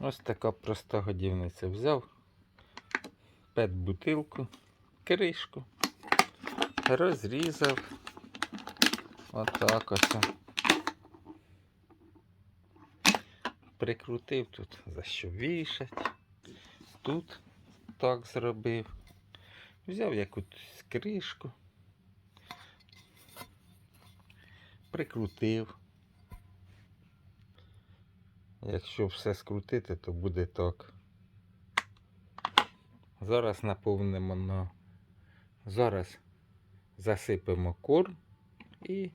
Ось така проста годівниця. Взяв пет бутилку, кришку, розрізав. Отак ось. Прикрутив тут, за що вішать. Тут так зробив. Взяв якусь кришку. Прикрутив. Якщо все скрутити, то буде так. Зараз наповнимо на. Зараз засипемо корм і